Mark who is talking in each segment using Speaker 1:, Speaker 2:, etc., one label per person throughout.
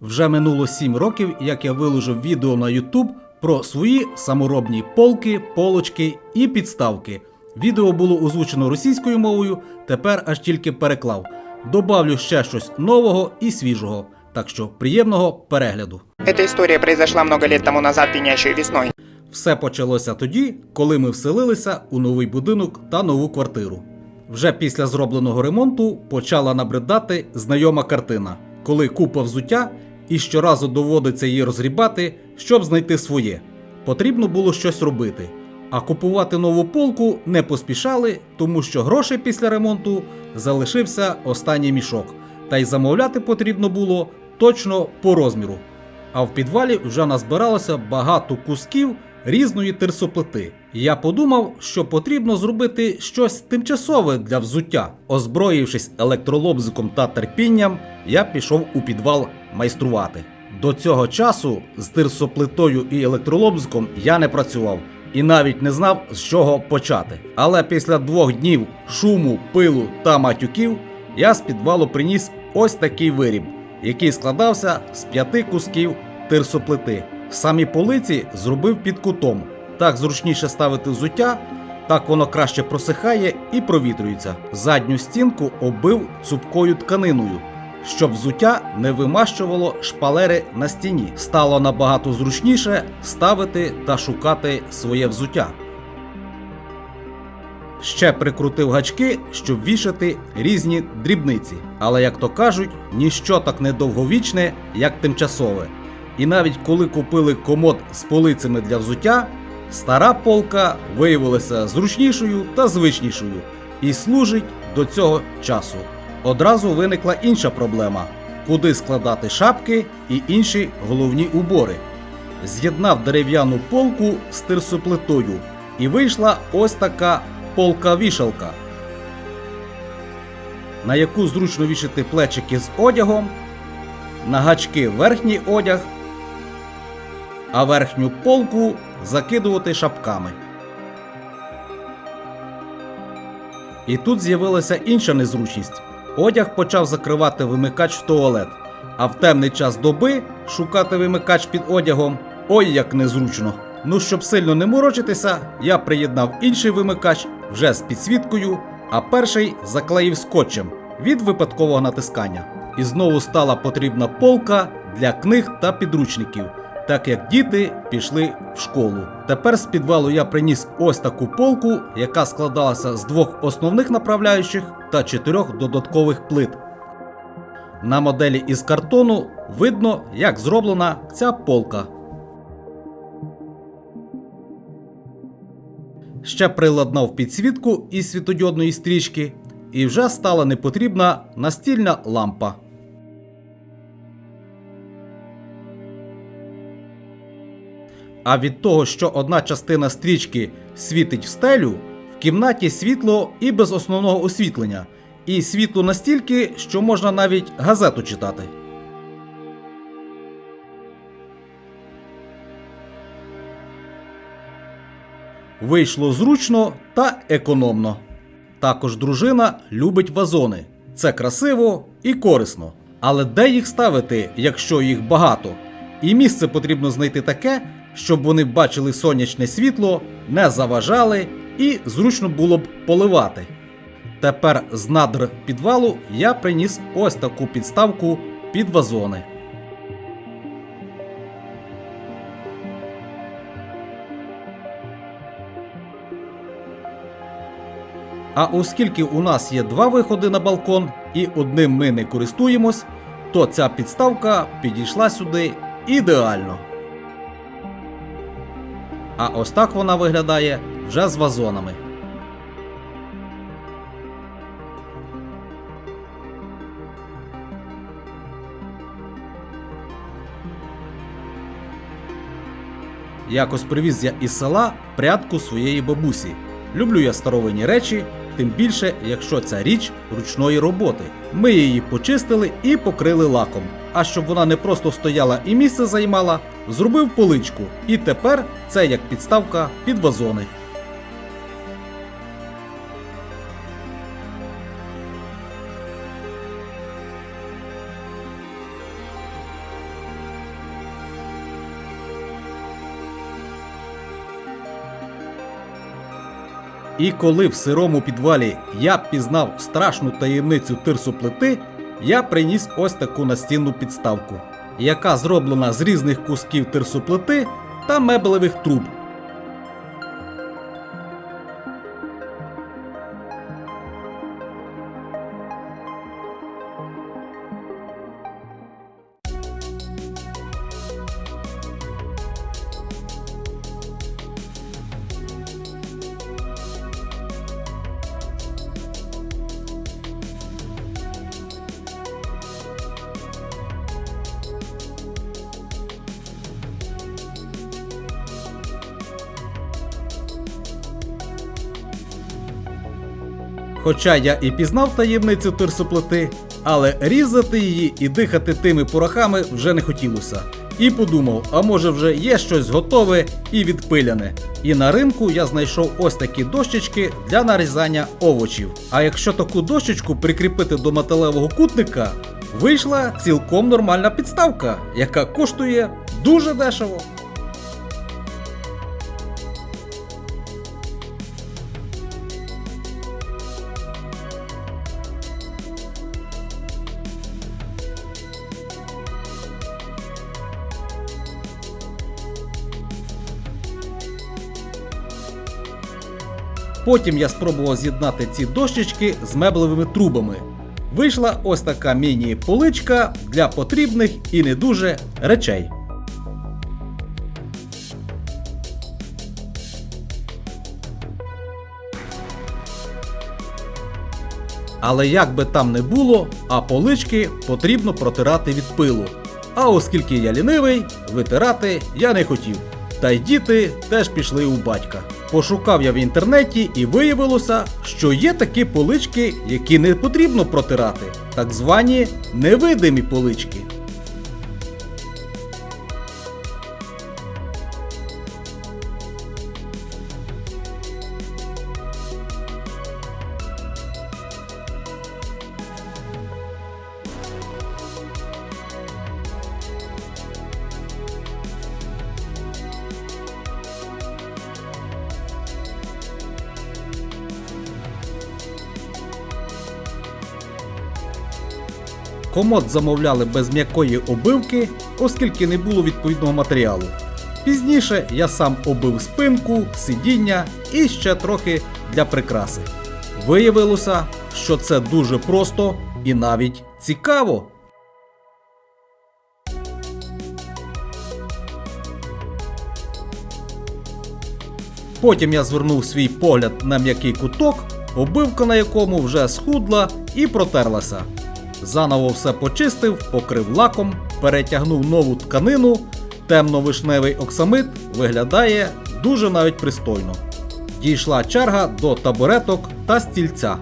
Speaker 1: Вже минуло 7 років, як я виложив відео на YouTube про свої саморобні полки, полочки і підставки. Відео було озвучено російською мовою, тепер аж тільки переклав. Добавлю ще щось нового і свіжого. Так що приємного перегляду.
Speaker 2: Эта история произошла много лет тому назад, пенящей весной.
Speaker 1: Все почалося тоді, коли ми вселилися у новий будинок та нову квартиру. Вже після зробленого ремонту почала набридати знайома картина, коли купа взуття і щоразу доводиться її розрібати, щоб знайти своє. Потрібно було щось робити. А купувати нову полку не поспішали, тому що грошей після ремонту залишився останній мішок, та й замовляти потрібно було точно по розміру. А в підвалі вже назбиралося багато кусків різної тирсоплити. Я подумав, що потрібно зробити щось тимчасове для взуття. Озброївшись електролобзиком та терпінням, я пішов у підвал майструвати. До цього часу з тирсоплитою і електролобзиком я не працював і навіть не знав, з чого почати. Але після двох днів шуму, пилу та матюків я з підвалу приніс ось такий виріб, який складався з п'яти кусків тирсоплити. Самі полиці зробив під кутом. Так зручніше ставити взуття, так воно краще просихає і провітрюється. Задню стінку оббив цупкою тканиною, щоб взуття не вимащувало шпалери на стіні. Стало набагато зручніше ставити та шукати своє взуття. Ще прикрутив гачки, щоб вішати різні дрібниці. Але, як то кажуть, ніщо так не довговічне, як тимчасове. І навіть коли купили комод з полицями для взуття, стара полка виявилася зручнішою та звичнішою і служить до цього часу. Одразу виникла інша проблема: куди складати шапки і інші головні убори. З'єднав дерев'яну полку з тирсоплитою, і вийшла ось така полка-вішалка, на яку зручно вішати плечики з одягом, на гачки верхній одяг, а верхню полку закидувати шапками. І тут з'явилася інша незручність. Одяг почав закривати вимикач в туалет, а в темний час доби шукати вимикач під одягом ой як незручно. Ну, щоб сильно не морочитися, я приєднав інший вимикач вже з підсвіткою, а перший заклеїв скотчем від випадкового натискання. І знову стала потрібна полка для книг та підручників, так як діти пішли в школу. Тепер з підвалу я приніс ось таку полку, яка складалася з двох основних направляючих та чотирьох додаткових плит. На моделі із картону видно, як зроблена ця полка. Ще приладнав підсвітку із світодіодної стрічки, і вже стала непотрібна настільна лампа. А від того, що одна частина стрічки світить в стелю, в кімнаті світло і без основного освітлення, і світло настільки, що можна навіть газету читати. Вийшло зручно та економно. Також дружина любить вазони. Це красиво і корисно. Але де їх ставити, якщо їх багато? І місце потрібно знайти таке, щоб вони бачили сонячне світло, не заважали і зручно було б поливати. Тепер з надр підвалу я приніс ось таку підставку під вазони. А оскільки у нас є два виходи на балкон і одним ми не користуємось, то ця підставка підійшла сюди ідеально. А ось так вона виглядає вже з вазонами. Якось привіз я із села прядку своєї бабусі. Люблю я старовинні речі, тим більше, якщо ця річ ручної роботи. Ми її почистили і покрили лаком а щоб вона не просто стояла і місце займала, зробив поличку. І тепер це як підставка під вазони. І коли в сирому підвалі я пізнав страшну таємницю тирсоплити, я приніс ось таку настінну підставку, яка зроблена з різних кусків терсоплити та меблевих труб. Хоча я і пізнав таємницю тирсоплити, але різати її і дихати тими порохами вже не хотілося. І подумав, а може вже є щось готове і відпиляне. І на ринку я знайшов ось такі дощечки для нарізання овочів. А якщо таку дощечку прикріпити до металевого кутника, вийшла цілком нормальна підставка, яка коштує дуже дешево. Потім я спробував з'єднати ці дощечки з меблевими трубами. Вийшла ось така міні-поличка для потрібних і не дуже речей. Але як би там не було, а полички потрібно протирати від пилу. А оскільки я лінивий, витирати я не хотів. Та й діти теж пішли у батька. Пошукав я в інтернеті і виявилося, що є такі полички, які не потрібно протирати, так звані невидимі полички. Комод замовляли без м'якої обивки, оскільки не було відповідного матеріалу. Пізніше я сам обив спинку, сидіння і ще трохи для прикраси. Виявилося, що це дуже просто і навіть цікаво. Потім я звернув свій погляд на м'який куток, обивка на якому вже схудла і протерлася. Заново все почистив, покрив лаком, перетягнув нову тканину. Темно-вишневий оксамит виглядає дуже навіть пристойно. Дійшла черга до табуреток та стільця.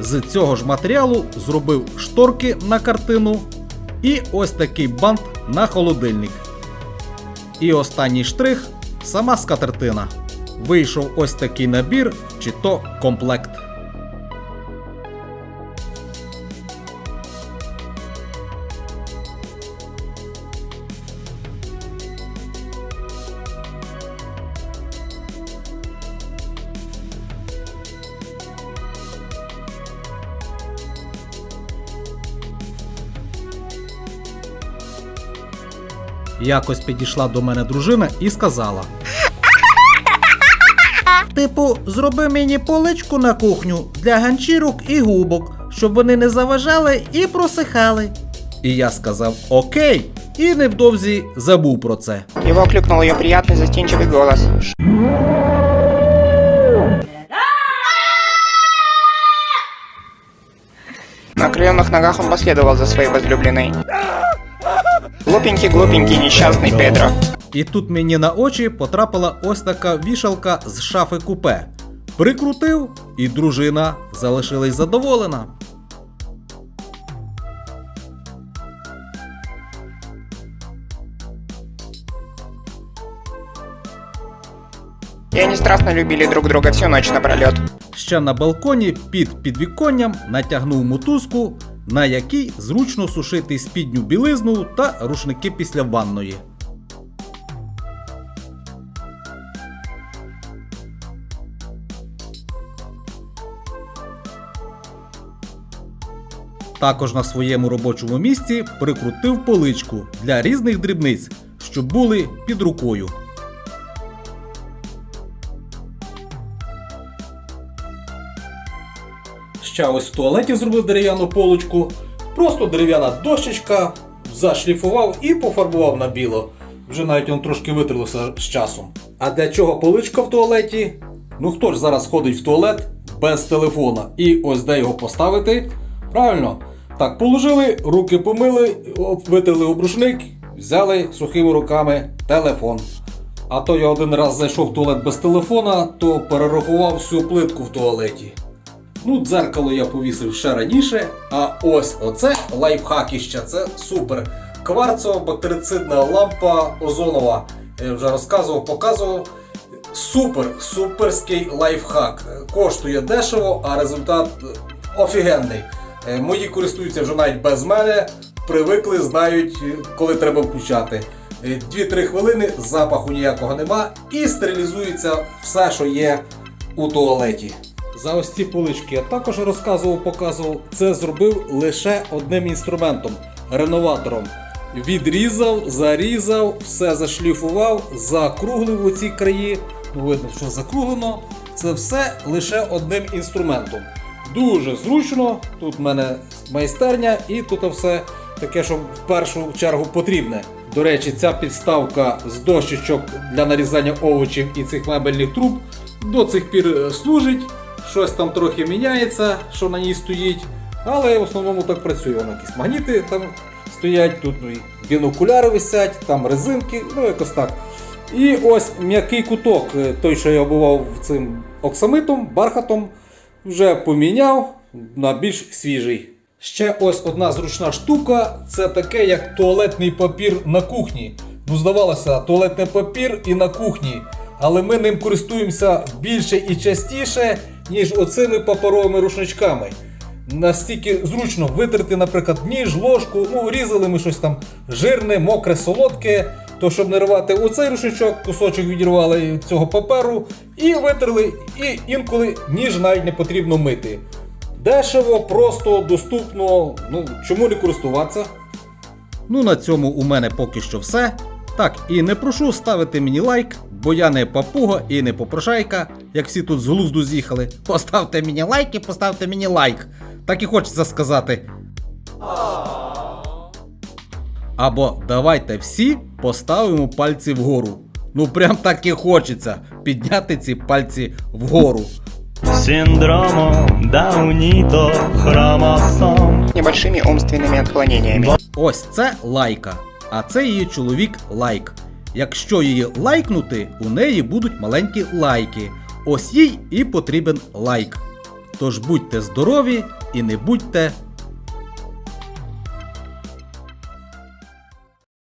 Speaker 1: З цього ж матеріалу зробив шторки на картину і ось такий бант на холодильник. І останній штрих сама скатертина. Вийшов ось такий набір, чи то комплект. Якось підійшла до мене дружина і сказала: Типу, зроби мені поличку на кухню для ганчірок і губок, щоб вони не заважали і просихали. І я сказав Окей, і невдовзі забув про це.
Speaker 2: Его окликнул ее приятный застенчивый голос. На крыльных ногах он последовал за своей возлюбленной. Глупенький-глупенький несчастный Педро.
Speaker 1: І тут мені на очі потрапила ось така вішалка з шафи купе. Прикрутив, і дружина залишилась задоволена.
Speaker 2: И они страстно любили друг друга всю ночь напролет.
Speaker 1: Ще на балконі під підвіконням натягнув мотузку, на якій зручно сушити спідню білизну та рушники після ванної. Також на своєму робочому місці прикрутив поличку для різних дрібниць, щоб були під рукою. Ще ось в туалеті зробив дерев'яну полочку. Просто дерев'яна дощечка, зашліфував і пофарбував на біло. Вже навіть воно трошки витерлося з часом. А для чого поличка в туалеті? Ну хто ж зараз ходить в туалет без телефона? І ось де його поставити? Правильно. Так, положили, руки помили, об- витерли об рушник, взяли сухими руками телефон. А то я один раз зайшов в туалет без телефона, то перерахував всю плитку в туалеті. Ну, дзеркало я повісив ще раніше, а ось оце лайфхакіще, це супер. Кварцова бактерицидна лампа озонова. Я вже розказував, показував. Супер, суперський лайфхак. Коштує дешево, а результат е, офігенний. Е, Мої користуються вже навіть без мене, привикли, знають, е, коли треба включати. Е, 2-3 хвилини, запаху ніякого нема, і стерилізується все, що є у туалеті. За ось ці полички я також розказував, показував. Це зробив лише одним інструментом реноватором. Відрізав, зарізав, все зашліфував, закруглив у ці краї. Видно, що закруглено. Це все лише одним інструментом. Дуже зручно. Тут в мене майстерня, і тут все таке, що в першу чергу потрібне. До речі, ця підставка з дощечок для нарізання овочів і цих мебельних труб до цих пір е, служить. Щось там трохи міняється, що на ній стоїть. Але в основному так працює. Воно якісь магніти там стоять, тут ну, і бінокуляри висять, там резинки, ну якось так. І ось м'який куток, е, той, що я обував цим оксамитом, бархатом, вже поміняв на більш свіжий. Ще ось одна зручна штука це таке, як туалетний папір на кухні. Ну, здавалося, туалетний папір і на кухні. Але ми ним користуємося більше і частіше, ніж оцими паперовими рушничками. Настільки зручно витерти, наприклад, ніж, ложку, ну різали ми щось там жирне, мокре, солодке. То щоб не рвати оцей рушничок, кусочок відірвали цього паперу і витерли, і інколи ніж навіть не потрібно мити. Дешево, просто, доступно. Ну чому не користуватися? Ну на цьому у мене поки що все. Так, і не прошу ставити мені лайк, бо я не папуга і не попрошайка, як всі тут з глузду з'їхали. Поставте мені лайк і поставте мені лайк. Так і хочеться сказати. Або давайте всі поставимо пальці вгору. Ну прям так і хочеться підняти ці пальці вгору.
Speaker 3: Синдромом Дауніто хромосом
Speaker 2: Небольшими умственными отклонениями.
Speaker 1: Ось це лайка, а це її чоловік лайк. Якщо її лайкнути, у неї будуть маленькі лайки. Ось їй і потрібен лайк. Тож будьте здорові і не будьте